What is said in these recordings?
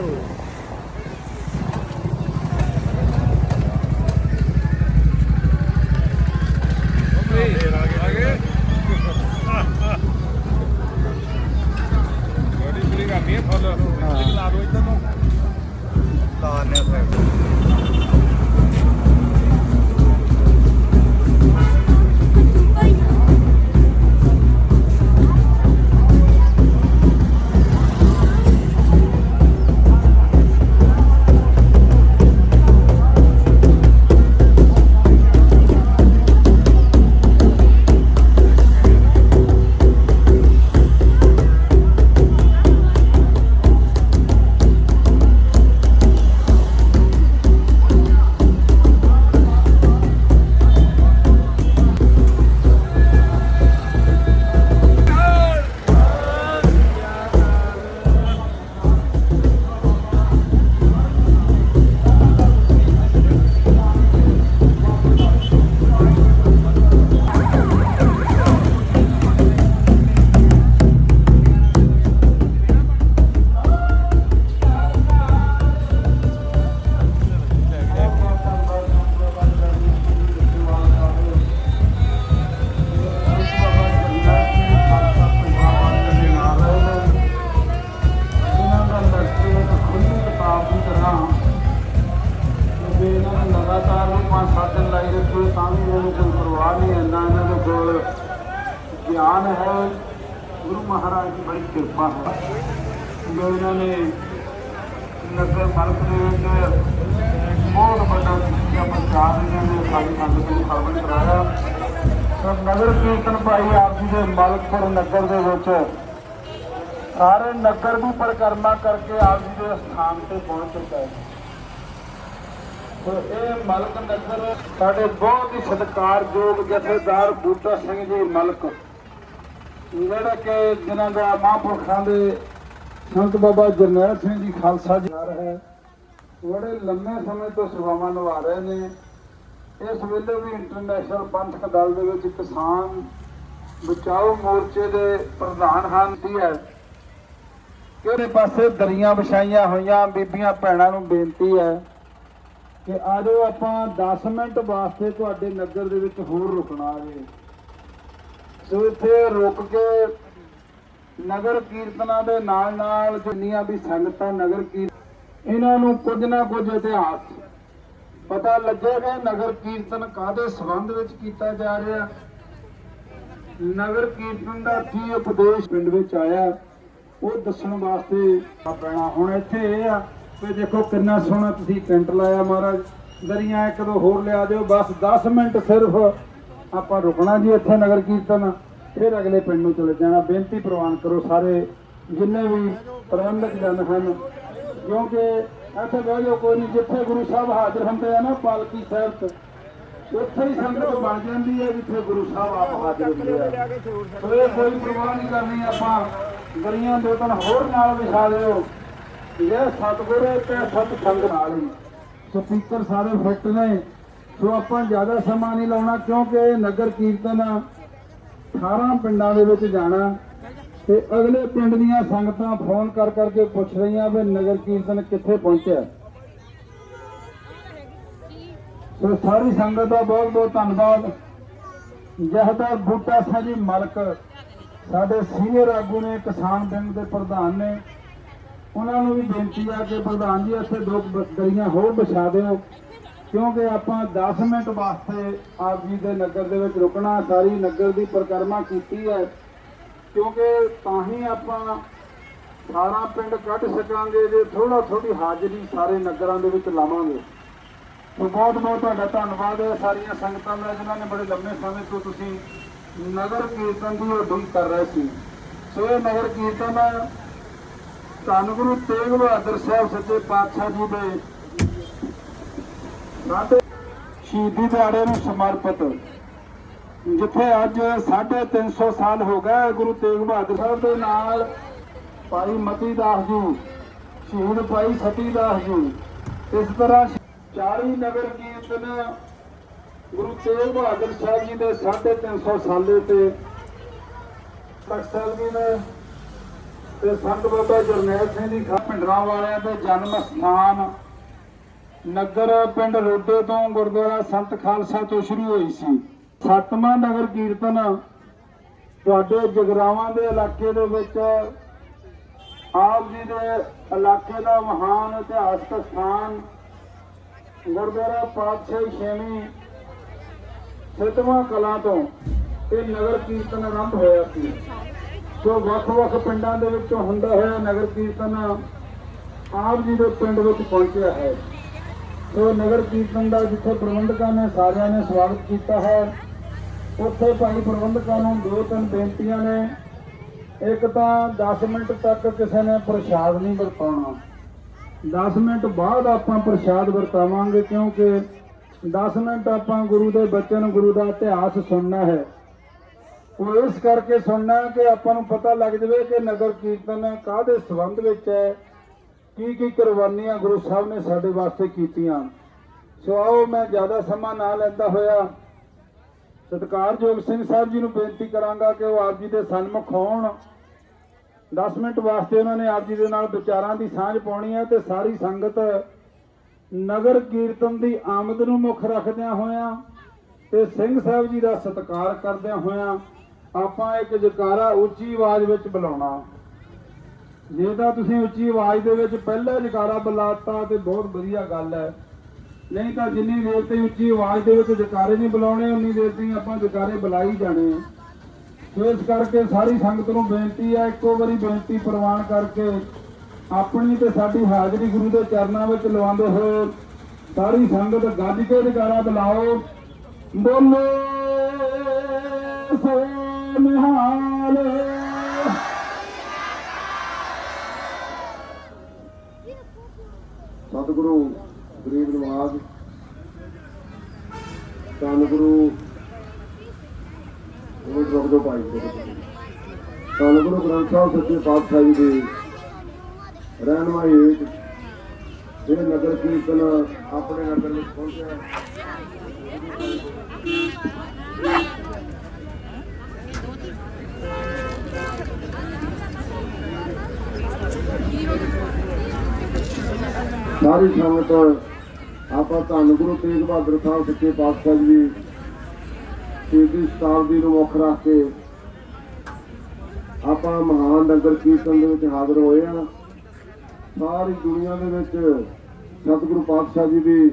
করবো ਲਗਾਤਾਰ ਵੀ ਪੰਜ ਸੱਤ ਦਿਨ ਲਾਈ ਰੱਖੇ ਤਾਂ ਵੀ ਇਹਨਾਂ ਨੂੰ ਕੋਈ ਪਰਵਾਹ ਨਹੀਂ ਇੰਨਾ ਇਹਨਾਂ ਦੇ ਕੋਲ ਗਿਆਨ ਹੈ। ਗੁਰੂ ਮਹਾਰਾਜ ਦੀ ਬੜੀ ਕਿਰਪਾ ਹੈ। ਜੋ ਇਹਨਾਂ ਨੇ ਨਗਰ ਮਲਕ ਦੇ ਵਿੱਚ ਬਹੁਤ ਵੱਡਾ ਸਿੱਖਿਆ ਪ੍ਰਚਾਰ ਇਹਨਾਂ ਨੇ, ਸਾਰੀ ਸੰਗਤ ਨੂੰ ਖਬਰ ਕਰਾਇਆ। ਤਾਂ ਨਗਰ ਕੀਰਤਨ ਭਾਈ ਆਪ ਜੀ ਦੇ ਮਲਕਪੁਰ ਨਗਰ ਦੇ ਵਿੱਚ ਸਾਰੇ ਨਗਰ ਦੀ ਪਰਿਕਰਮਾ ਕਰਕੇ ਆਪ ਜੀ ਦੇ ਸਥਾਨ ਤੇ ਪਹੁੰਚ ਚੁੱਕਾ ਹੈ। ਇਹ ਮਲਕ ਨਗਰ ਸਾਡੇ ਬਹੁਤ ਹੀ ਸਤਿਕਾਰਯੋਗ ਜਥੇਦਾਰ ਬੂਟਾ ਸਿੰਘ ਜੀ ਮਲਕ, ਜਿਹੜਾ ਕਿ ਜਿਨ੍ਹਾਂ ਦਾ ਮਹਾਂਪੁਰਖਾਂ ਦੇ ਸੰਤ ਬਾਬਾ ਜਰਨੈਲ ਸਿੰਘ ਜੀ ਖਾਲਸਾ ਜੀ ਹੈ, ਬੜੇ ਲੰਮੇ ਸਮੇਂ ਤੋਂ ਸੇਵਾਵਾਂ ਨਿਭਾ ਰਹੇ ਨੇ। ਇਸ ਵੇਲੇ ਵੀ ਇੰਟਰਨੈਸ਼ਨਲ ਪੰਥਕ ਦਲ ਦੇ ਵਿੱਚ ਕਿਸਾਨ ਬਚਾਓ ਮੋਰਚੇ ਦੇ ਪ੍ਰਧਾਨ ਹਨ ਦੀ ਹੈ। ਕਿਹੜੇ ਪਾਸੇ ਦਰੀਆਂ ਵਿਛਾਈਆਂ ਹੋਈਆਂ, ਬੀਬੀਆਂ ਭੈਣਾਂ ਨੂੰ ਬੇਨਤੀ ਹੈ ਕਿ ਆ ਆਪਾਂ 10 ਮਿੰਟ ਵਾਸਤੇ ਤੁਹਾਡੇ ਨਗਰ ਦੇ ਵਿੱਚ ਹੋਰ ਰੁਕਣਾ ਹੈ ਸੋ ਇੱਥੇ ਰੁਕ ਕੇ ਨਗਰ ਕੀਰਤਨਾਂ ਦੇ ਨਾਲ ਨਾਲ ਜਿੰਨੀਆਂ ਵੀ ਸੰਗਤਾਂ ਨਗਰ ਕੀਰਤਨ ਇਹਨਾਂ ਨੂੰ ਕੁਝ ਨਾ ਕੁਝ ਇਤਿਹਾਸ ਪਤਾ ਲੱਗੇਗਾ ਨਗਰ ਕੀਰਤਨ ਕਾਦੇ ਸੰਬੰਧ ਵਿੱਚ ਕੀਤਾ ਜਾ ਰਿਹਾ। ਨਗਰ ਕੀਰਤਨ ਦਾ ਕੀ ਉਪਦੇਸ਼ ਪਿੰਡ ਵਿੱਚ ਆਇਆ, ਉਹ ਦੱਸਣ ਵਾਸਤੇ ਆ ਪੈਣਾ। ਹੁਣ ਇੱਥੇ ਇਹ ਆ ਵੀ ਦੇਖੋ ਕਿੰਨਾ ਸੋਹਣਾ ਤੁਸੀਂ ਟੈਂਟ ਲਾਇਆ ਮਹਾਰਾਜ। ਦਰੀਆਂ ਇੱਕ ਦੋ ਹੋਰ ਲਿਆ ਦਿਓ, ਬਸ 10 ਮਿੰਟ ਸਿਰਫ ਆਪਾਂ ਰੁਕਣਾ ਜੀ ਇੱਥੇ ਨਗਰ ਕੀਰਤਨ। ਫਿਰ ਅਗਲੇ ਪਿੰਡ ਨੂੰ ਚਲੇ ਜਾਣਾ। ਬੇਨਤੀ ਪ੍ਰਵਾਨ ਕਰੋ ਸਾਰੇ, ਜਿੰਨੇ ਵੀ ਪ੍ਰਬੰਧਕ ਜਨ ਹਨ। ਕਿਉਂਕਿ ਇੱਥੇ ਬਹਿ ਜਾਓ, ਕੋਈ ਨਹੀਂ ਜਿੱਥੇ ਗੁਰੂ ਸਾਹਿਬ ਹਾਜ਼ਰ ਹੁੰਦੇ ਆ ਨਾ, ਪਾਲਕੀ ਸਾਹਿਬ ਤੇ ਉੱਥੇ ਹੀ ਸੰਗਤ ਬਣ ਜਾਂਦੀ ਹੈ, ਜਿੱਥੇ ਗੁਰੂ ਸਾਹਿਬ ਆਪ ਹਾਜ਼ਰ ਹੁੰਦੇ ਆ। ਸੋ ਇਹ ਕੋਈ ਪ੍ਰਵਾਹ ਨਹੀਂ ਕਰਨੀ, ਆਪਾਂ ਗਲੀਆਂ ਦੋ ਤਿੰਨ ਹੋਰ ਨਾਲ ਵਿਛਾ ਦਿਓ। ਇਹ ਸਤਿਗੁਰ ਤੇ ਸਤ ਸੰਗ ਨਾਲ ਹੀ। ਸਪੀਕਰ ਸਾਰੇ ਫਿੱਟ ਨੇ, ਸੋ ਆਪਾਂ ਜ਼ਿਆਦਾ ਸਮਾਂ ਨਹੀਂ ਲਾਉਣਾ ਕਿਉਂਕਿ ਨਗਰ ਕੀਰਤਨ 18 ਪਿੰਡਾਂ ਦੇ ਵਿੱਚ ਜਾਣਾ। ਤੇ ਅਗਲੇ ਪਿੰਡ ਦੀਆਂ ਸੰਗਤਾਂ ਫੋਨ ਕਰ ਕਰਕੇ ਪੁੱਛ ਰਹੀਆਂ ਵੀ ਨਗਰ ਕੀਰਤਨ ਕਿੱਥੇ ਪਹੁੰਚਿਆ। ਸੋ ਸਾਰੀ ਸੰਗਤ ਦਾ ਬਹੁਤ ਬਹੁਤ ਧੰਨਵਾਦ। ਜਹਦਰ ਬੂਟਾ ਸਿੰਘ ਜੀ ਮਲਕ, ਸਾਡੇ ਸੀਨੀਅਰ ਆਗੂ ਨੇ ਕਿਸਾਨ ਬੈਂਕ ਦੇ ਪ੍ਰਧਾਨ ਨੇ। ਉਹਨਾਂ ਨੂੰ ਵੀ ਬੇਨਤੀ ਆ ਕਿ ਪ੍ਰਧਾਨ ਜੀ ਇੱਥੇ ਦੋ ਬ- ਗਲੀਆਂ ਹੋਰ ਵਿਛਾ ਦਿਓ, ਕਿਉਂਕਿ ਆਪਾਂ 10 ਮਿੰਟ ਵਾਸਤੇ ਆਪ ਜੀ ਦੇ ਨਗਰ ਦੇ ਵਿੱਚ ਰੁਕਣਾ, ਸਾਰੀ ਨਗਰ ਦੀ ਪਰਿਕਰਮਾ ਕੀਤੀ ਹੈ। ਕਿਉਂਕਿ ਤਾਂ ਹੀ ਆਪਾਂ ਸਾਰਾ ਪਿੰਡ ਕੱਢ ਸਕਾਂਗੇ ਜੇ ਥੋੜਾ ਥੋੜੀ ਹਾਜ਼ਰੀ ਸਾਰੇ ਨਗਰਾਂ ਦੇ ਵਿੱਚ ਲਾਵਾਂਗੇ। ਸੋ ਬਹੁਤ ਬਹੁਤ ਤੁਹਾਡਾ ਧੰਨਵਾਦ ਹੈ। ਸਾਰੀਆਂ ਸੰਗਤਾਂ ਦਾ, ਜਿਨ੍ਹਾਂ ਨੇ ਬੜੇ ਲੰਮੇ ਸਮੇਂ ਤੋਂ ਤੁਸੀਂ ਨਗਰ ਕੀਰਤਨ ਦੀ ਉਡੀਕ ਕਰ ਰਹੇ ਸੀ। ਸੋ ਇਹ ਨਗਰ ਕੀਰਤਨ ਧੰਨ ਗੁਰੂ ਤੇਗ ਬਹਾਦਰ ਸਾਹਿਬ ਸੱਚੇ ਪਾਤਸ਼ਾਹ ਜੀ ਦੇ ਸ਼ਹੀਦੀ ਦਿਹਾੜੇ ਨੂੰ ਸਮਰਪਿਤ, ਜਿੱਥੇ ਅੱਜ 350 ਸਾਲ ਹੋ ਗਏ ਗੁਰੂ ਤੇਗ ਬਹਾਦਰ ਸਾਹਿਬ ਦੇ ਨਾਲ ਭਾਈ ਮਤੀ ਦਾਸ ਜੀ, ਸ਼ਹੀਦ ਭਾਈ ਸਤੀ ਦਾਸ ਜੀ, ਇਸ ਤਰ੍ਹਾਂ 40 ਨਗਰ ਕੀਰਤਨ ਗੁਰੂ ਤੇਗ ਬਹਾਦਰ ਸਾਹਿਬ ਜੀ ਦੇ 350 ਸਾਲੇ ਤੇ ਤਖਤ ਸਾਹਿਬ ਜੀ ਨੇ ਤੇ ਸੰਤ ਬਾਬਾ ਜਰਨੈਲ ਸਿੰਘ ਦੀ ਖਾ ਪਿੰਡਰਾਂ ਵਾਲਿਆਂ ਦੇ ਜਨਮ ਸਥਾਨ ਨਗਰ ਪਿੰਡ ਰੋਡੇ ਤੋਂ ਗੁਰਦੁਆਰਾ ਸੰਤ ਖਾਲਸਾ ਤੋਂ ਸ਼ੁਰੂ ਹੋਈ ਸੀ। ਸੱਤਵਾਂ ਨਗਰ ਕੀਰਤਨ ਤੁਹਾਡੇ ਜਗਰਾਵਾਂ ਦੇ ਇਲਾਕੇ ਦੇ ਵਿੱਚ ਆਪ ਜੀ ਦੇ ਇਲਾਕੇ ਦਾ ਮਹਾਨ ਇਤਿਹਾਸਕ ਸਥਾਨ ਗੁਰਦੁਆਰਾ ਪਾਤਸ਼ਾਹੀ ਛੇਵੀਂ ਸਿੱਧਵਾਂ ਕਲਾਂ ਤੋਂ ਇਹ ਨਗਰ ਕੀਰਤਨ ਆਰੰਭ ਹੋਇਆ ਸੀ। ਜੋ ਵੱਖ-ਵੱਖ ਪਿੰਡਾਂ ਦੇ ਵਿੱਚੋਂ ਹੁੰਦਾ ਹੋਇਆ ਨਗਰ ਕੀਰਤਨ ਆਪ ਜੀ ਦੇ ਪਿੰਡ ਵਿੱਚ ਪਹੁੰਚਿਆ ਹੈ। ਸੋ ਨਗਰ ਕੀਰਤਨ ਦਾ ਜਿੱਥੇ ਪ੍ਰਬੰਧਕਾਂ ਨੇ ਸਾਰਿਆਂ ਨੇ ਸਵਾਗਤ ਕੀਤਾ ਹੈ, ਉੱਥੇ ਭਾਈ ਪ੍ਰਬੰਧਕਾਂ ਨੂੰ ਦੋ ਤਿੰਨ ਬੇਨਤੀਆਂ ਨੇ। ਇੱਕ ਤਾਂ 10 ਮਿੰਟ ਤੱਕ ਕਿਸੇ ਨੇ ਪ੍ਰਸ਼ਾਦ ਨਹੀਂ ਵਰਤਾਉਣਾ। 10 ਮਿੰਟ ਬਾਅਦ ਆਪਾਂ ਪ੍ਰਸ਼ਾਦ ਵਰਤਾਵਾਂਗੇ, ਕਿਉਂਕਿ 10 ਮਿੰਟ ਆਪਾਂ ਗੁਰੂ ਦੇ ਬਚਨ, ਗੁਰੂ ਦਾ ਇਤਿਹਾਸ ਸੁਣਨਾ ਹੈ। ਉਹ ਇਸ ਕਰਕੇ ਸੁਣਨਾ ਕਿ ਆਪਾਂ ਨੂੰ ਪਤਾ ਲੱਗ ਜਾਵੇ ਕਿ ਨਗਰ ਕੀਰਤਨ ਕਾਹਦੇ ਸੰਬੰਧ ਵਿੱਚ ਹੈ? ਕੀ ਕੀ ਕੁਰਬਾਨੀਆਂ ਗੁਰੂ ਸਾਹਿਬ ਨੇ ਸਾਡੇ ਵਾਸਤੇ ਕੀਤੀਆਂ? ਸੋ ਆਓ ਮੈਂ ਜ਼ਿਆਦਾ ਸਮਾਂ ਨਾ ਲੈਂਦਾ ਹੋਇਆ, ਸਤਿਕਾਰਯੋਗ ਸਿੰਘ ਸਾਹਿਬ ਜੀ ਨੂੰ ਬੇਨਤੀ ਕਰਾਂਗਾ ਕਿ ਉਹ ਆਪ ਜੀ ਦੇ ਸਨਮੁਖ ਹੋਣ। 10 ਮਿੰਟ ਵਾਸਤੇ ਉਹਨਾਂ ਨੇ ਆਪ ਜੀ ਦੇ ਨਾਲ ਵਿਚਾਰਾਂ ਦੀ ਸਾਂਝ ਪਾਉਣੀ ਹੈ ਤੇ ਸਾਰੀ ਸੰਗਤ ਨਗਰ ਕੀਰਤਨ ਦੀ ਆਮਦ ਨੂੰ ਮੁੱਖ ਰੱਖਦਿਆਂ ਹੋਇਆਂ ਤੇ ਸਿੰਘ ਸਾਹਿਬ ਜੀ ਦਾ ਸਤਿਕਾਰ ਕਰਦਿਆਂ ਹੋਇਆਂ ਆਪਾਂ ਇੱਕ ਜਕਾਰਾ ਉੱਚੀ ਆਵਾਜ਼ ਵਿੱਚ ਬੁਲਾਉਣਾ। ਜੇ ਤਾਂ ਤੁਸੀਂ ਉੱਚੀ ਆਵਾਜ਼ ਦੇ ਵਿੱਚ ਪਹਿਲਾ ਜਕਾਰਾ ਬੁਲਾਤਾ ਤੇ ਬਹੁਤ ਵਧੀਆ ਗੱਲ ਹੈ। ਨਹੀਂ ਤਾਂ ਜਿੰਨੀ ਦੇਰ ਤੇ ਉੱਚੀ ਆਵਾਜ਼ ਦੇ ਵਿੱਚ ਜਕਾਰੇ ਨਹੀਂ ਬੁਲਾਉਣੇ, ਉਨੀ ਦੇਰ ਤੇ ਆਪਾਂ ਜਕਾਰੇ ਬੁਲਾਈ ਜਾਣੇ। ਸੋ ਇਸ ਕਰਕੇ ਸਾਰੀ ਸੰਗਤ ਨੂੰ ਬੇਨਤੀ ਹੈ, ਇੱਕੋ ਵਾਰੀ ਬੇਨਤੀ ਪ੍ਰਵਾਨ ਕਰਕੇ ਆਪਣੀ ਤੇ ਸਾਡੀ ਹਾਜ਼ਰੀ ਗੁਰੂ ਦੇ ਚਰਨਾਂ ਵਿੱਚ ਲਵਾਉਂਦੇ ਹੋਏ ਸਾਰੀ ਸੰਗਤ ਗੱਜ ਕੇ ਜਕਾਰਾ ਬੁਲਾਓ। ਬੋਲੋ ਸੋ ਨਿਹਾਲ ਸਤਿਗੁਰੂ, ਗਰੀਬ ਨਵਾਜ। ਧੰਨ ਗੁਰੂ ਉਹ ਜਗਦੋ ਪਾਈ ਦੇ ਧੰਨ ਗੁਰੂ ਗ੍ਰੰਥ ਸਾਹਿਬ ਸੱਚੇ ਪਾਤਸ਼ਾਹ ਜੀ ਦੇ ਰਹਿਨਮਾਈ ਹੇਠ ਇਹ ਨਗਰ ਕੀਰਤਨ ਆਪਣੇ ਨਗਰ ਵਿੱਚ ਪਹੁੰਚਿਆ। ਸਾਰੀ ਸੰਗਤ ਆਪਾਂ ਧੰਨ ਗੁਰੂ ਤੇਗ ਬਹਾਦਰ ਸਾਹਿਬ ਸੱਚੇ ਪਾਤਸ਼ਾਹ ਜੀ ਦੀ ਸ਼ਹੀਦੀ ਸ਼ਤਾਬਦੀ ਨੂੰ ਮੁੱਖ ਰੱਖ ਕੇ ਆਪਾਂ ਮਹਾਨ ਨਗਰ ਕੀਰਤਨ ਦੇ ਵਿੱਚ ਹਾਜ਼ਰ ਹੋਏ ਆ ਸਾਰੀ ਦੁਨੀਆ ਦੇ ਵਿੱਚ ਸਤਿਗੁਰੂ ਪਾਤਸ਼ਾਹ ਜੀ ਦੀ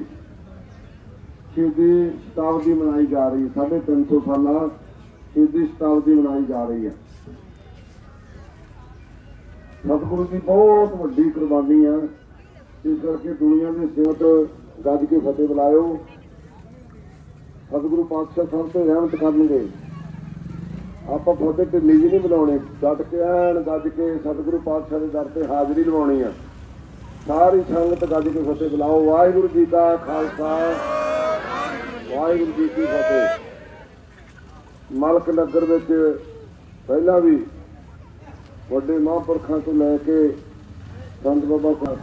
ਸ਼ਹੀਦੀ ਸ਼ਤਾਬਦੀ ਮਨਾਈ ਜਾ ਰਹੀ ਹੈ। ਸਾਢੇ ਤਿੰਨ ਸੌ ਸਾਲਾ ਸ਼ਹੀਦੀ ਸ਼ਤਾਬਦੀ ਮਨਾਈ ਜਾ ਰਹੀ ਹੈ। ਸਤਿਗੁਰੂ ਦੀ ਬਹੁਤ ਵੱਡੀ ਕੁਰਬਾਨੀ ਆ ਇਸ ਕਰਕੇ ਦੁਨੀਆ ਦੇ ਸਿਮਤ ਗੱਜ ਕੇ ਫਤਿਹ ਬੁਲਾਇਓ। ਸਤਿਗੁਰੂ ਪਾਤਸ਼ਾਹ ਸਾਹਿਬ ਤੇ ਰਹਿਮਤ ਕਰਨਗੇ। ਆਪਾਂ ਫਤਿਹ ਤੇ ਨਿੱਜ ਨਹੀਂ ਬੁਲਾਉਣੇ। ਗੱਜ ਕੇ ਐਨ ਗੱਜ ਕੇ ਸਤਿਗੁਰੂ ਪਾਤਸ਼ਾਹ ਦੇ ਦਰ ਤੇ ਹਾਜ਼ਰੀ ਲਵਾਉਣੀ ਆ। ਸਾਰੀ ਸੰਗਤ ਗੱਜ ਕੇ ਫਤਿਹ ਬੁਲਾਓ। ਵਾਹਿਗੁਰੂ ਜੀ ਕਾ ਖਾਲਸਾ। ਵਾਹਿਗੁਰੂ ਜੀ ਕੀ ਫਤਿਹ। ਮਲਕ ਨਗਰ ਵਿੱਚ ਪਹਿਲਾਂ ਵੀ ਵੱਡੇ ਮਹਾਂਪੁਰਖਾਂ ਤੋਂ ਲੈ ਕੇ ਸੰਤ ਬਾਬਾ ਸਾਹਿਬ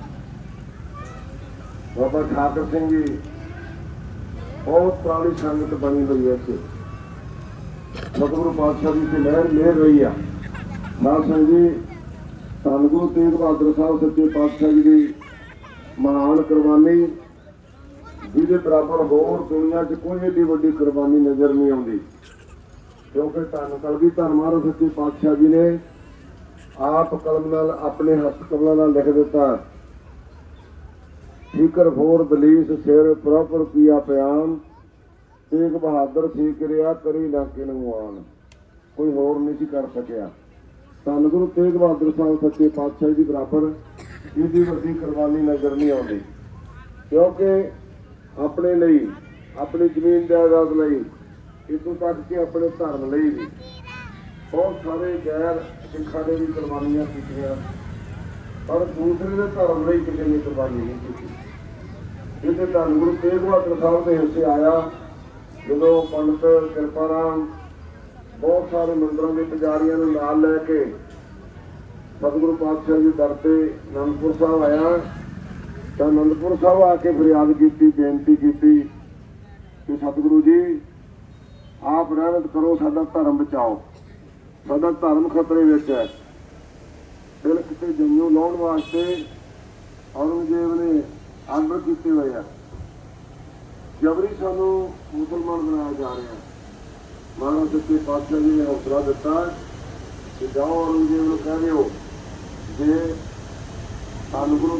ਬਾਬਾ ਠਾਕਰ ਸਿੰਘ ਜੀ, ਬਹੁਤ ਪੁਰਾਣੀ ਸੰਗਤ ਬਣੀ ਹੋਈ ਹੈ ਇੱਥੇ। ਸਤਿਗੁਰੂ ਪਾਤਸ਼ਾਹ ਜੀ ਦੀ ਲਹਿਰ ਮਿਹਰ ਰਹੀ ਆ। ਨਾਲ ਸਿੰਘ ਜੀ, ਧੰਨ ਗੁਰੂ ਤੇਗ ਬਹਾਦਰ ਸਾਹਿਬ ਸੱਚੇ ਪਾਤਸ਼ਾਹ ਜੀ ਦੀ ਮਹਾਨ ਕੁਰਬਾਨੀ, ਜਿਹਦੇ ਬਰਾਬਰ ਹੋਰ ਦੁਨੀਆ 'ਚ ਕੋਈ ਏਡੀ ਵੱਡੀ ਕੁਰਬਾਨੀ ਨਜ਼ਰ ਨਹੀਂ ਆਉਂਦੀ। ਕਿਉਂਕਿ ਧੰਨ ਕਲਗੀ, ਧੰਨ ਮਹਾਰਾਜ ਸੱਚੇ ਪਾਤਸ਼ਾਹ ਜੀ ਨੇ ਆਪ ਕਲਮ ਨਾਲ, ਆਪਣੇ ਹੱਥ ਕਮਲਾਂ ਨਾਲ ਲਿਖ ਦਿੱਤਾ। ਠੀਕਰ ਫੋਰ ਦਲੀਸ ਸਿਰ ਪ੍ਰੋਪਰ ਪੀਆ ਪਿਆਨ ਤੇਗ ਬਹਾਦਰ ਸੀ ਕਰਿਆ ਕਰੀ ਨਾਕੇ ਕਿਨੂੰ ਆਨ ਕੋਈ ਹੋਰ ਨਹੀਂ ਸੀ ਕਰ ਸਕਿਆ। ਧੰਨ ਗੁਰੂ ਤੇਗ ਬਹਾਦਰ ਸਾਹਿਬ ਸੱਚੇ ਪਾਤਸ਼ਾਹ ਜੀ ਬਰਾਬਰ ਇਹਦੀ ਵੱਡੀ ਕੁਰਬਾਨੀ ਨਜ਼ਰ ਨਹੀਂ ਆਉਂਦੀ। ਕਿਉਂਕਿ ਆਪਣੇ ਲਈ, ਆਪਣੀ ਜ਼ਮੀਨ ਜਾਇਦਾਦ ਲਈ, ਇਤੋਂ ਤੱਕ ਕਿ ਆਪਣੇ ਧਰਮ ਲਈ ਵੀ ਬਹੁਤ ਸਾਰੇ ਗੈਰ ਸਿੱਖਾਂ ਦੇ ਵੀ ਕੁਰਬਾਨੀਆਂ ਕੀਤੀਆਂ। ਪਰ ਦੂਸਰੇ ਦੇ ਧਰਮ ਲਈ ਕਿਸੇ ਨੇ ਕੁਰਬਾਨੀ ਨਹੀਂ ਕੀਤੀ। ਜਿੱਥੇ ਧੰਨ ਗੁਰੂ ਤੇਗ ਬਹਾਦਰ ਸਾਹਿਬ ਦੇ ਹਿੱਸੇ ਆਇਆ, ਜਦੋਂ ਪੰਡਤ ਕਿਰਪਾ ਰਾਮ ਬਹੁਤ ਸਾਰੇ ਮੰਦਰਾਂ ਦੇ ਪੁਜਾਰੀਆਂ ਨੂੰ ਨਾਲ ਲੈ ਕੇ ਸਤਿਗੁਰੂ ਪਾਤਸ਼ਾਹ ਜੀ ਦਰ ਤੇ ਅਨੰਦਪੁਰ ਸਾਹਿਬ ਆਇਆ, ਤਾਂ ਅਨੰਦਪੁਰ ਸਾਹਿਬ ਆ ਕੇ ਫਰਿਆਦ ਕੀਤੀ, ਬੇਨਤੀ ਕੀਤੀ ਕਿ ਸਤਿਗੁਰੂ ਜੀ, ਆਪ ਰਹਿਮਤ ਕਰੋ, ਸਾਡਾ ਧਰਮ ਬਚਾਓ। ਸਾਡਾ ਧਰਮ ਖਤਰੇ ਵਿੱਚ ਹੈ। ਦਿਲ ਕਿਤੇ ਜੰਮੂ ਲਾਉਣ ਵਾਸਤੇ ਔਰੰਗਜ਼ੇਬ ਨੇ ਆਰਡਰ ਕੀਤੇ ਹੋਏ ਆ। ਜਬਰੀ ਸਾਨੂੰ ਮੁਸਲਮਾਨ ਬਣਾਇਆ ਜਾ ਰਿਹਾ ਮਹਾਰਾਜ ਸੱਚੇ ਪਾਤਸ਼ਾਹ ਜੀ ਨੇ ਹੌਸਲਾ ਦਿੱਤਾ ਕਿ ਜਾਓ ਔਰੰਗਜ਼ੇਬ ਨੂੰ ਕਹਿ ਦਿਓ, ਜੇ ਸਾਨੂੰ ਗੁਰੂ